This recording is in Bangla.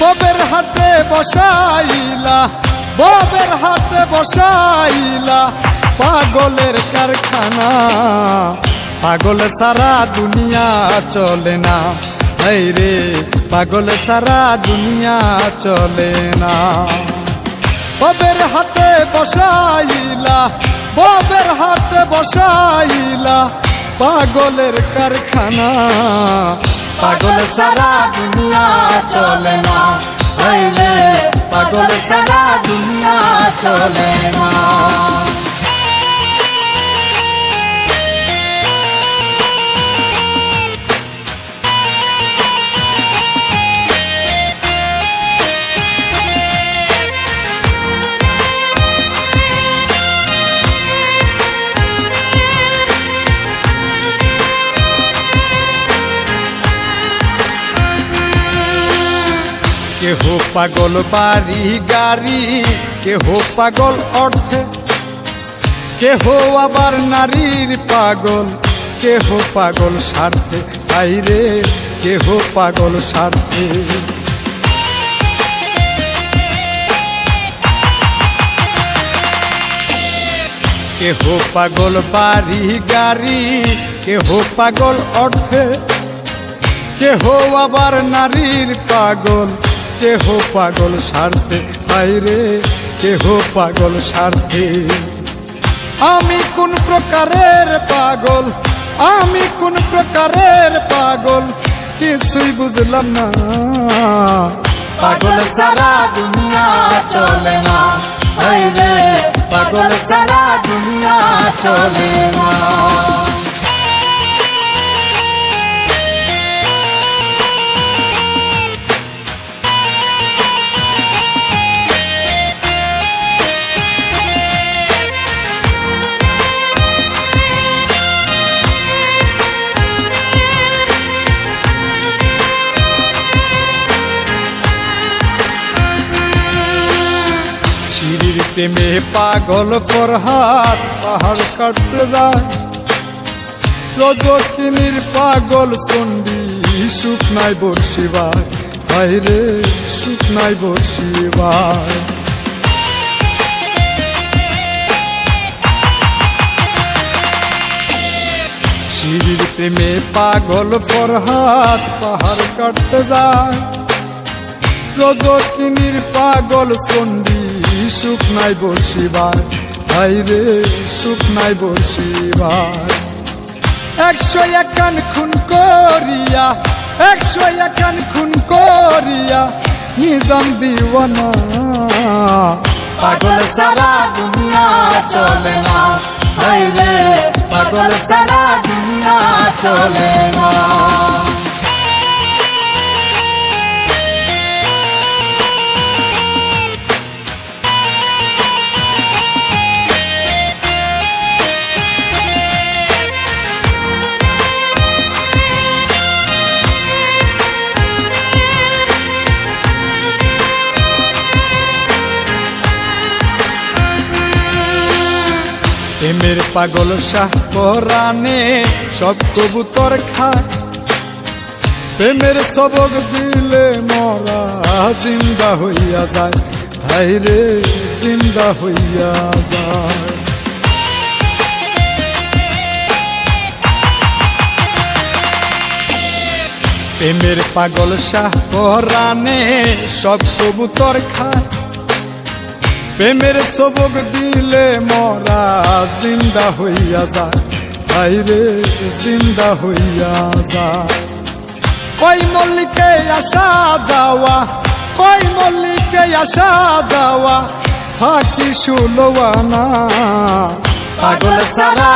ববের হাতে বসাইলা, ববের হাতে বসাইলা পাগলের কারখানা। পাগল সারা দুনিয়া চলে না, এই রে, পাগল সারা দুনিয়া চলে না। ববের হাতে বসাইলা, ববের হাতে বসাইলা পাগলের কারখানা। পাগল সারা দুনিয়া চলে না। রে পাগল সারা দুনিয়া চলে না। কেহ পাগল বাড়ি গাড়ি, কেহ পাগল অর্থে। কেহ আবার নারীর পাগল, কেহ পাগল স্বার্থে। আইরে কেহ পাগল স্বার্থে। কেহ পাগল বাড়ি গাড়ি, কেহ পাগল অর্থে। কেহ আবার নারীর পাগল কেহ পাগল স্বার্থে বাইরে কেহ পাগল স্বার্থে আমি কোন প্রকারের পাগল? আমি কোন প্রকারের পাগল? কিছুই বুঝলাম না। পাগল সারা দুনিয়া চলে না। রে, পাগল সারা দুনিয়া চলে না। প্রেমে পাগল ফরহাত পাহাড় কাটতে যায়। রজকিনীর পাগল চন্ডি শুকনাই বর্ষিবার বাইরে সুখ নাই বর্ষিবার সিঁড়ির প্রেমে পাগল ফরহাত পাহাড় কাটতে যায়। রজকিনীর পাগল চন্ডি শুকনাই বসিবার। ভাইরে শুকনাই বসিবার। একশো একান খুন করিয়া, একশো একান খুন করিয়া, নিজাম দিওয়ানা। পাগল সারা দুনিয়া চলে না। ভাইরে পাগল সারা দুনিয়া চলে না। প্রেমের পাগল শাহ পরানে সব কবুতর খায় প্রেমের সবক দিলে মরা জিন্দা হইয়া যায়। ভাই রে, জিন্দা হইয়া যায়। প্রেমের পাগল শাহ পরানে সব কবুতর খায় প্রেমের সবক দিলে মরা জিন্দা হইয়া যায় ভাইরে জিন্দা হইয়া যা। কই মল্লিকে আসা যাওয়া, কই মল্লিকে আসা যাওয়া, ফাঁকি শুলোয়ানা। পাগল সারা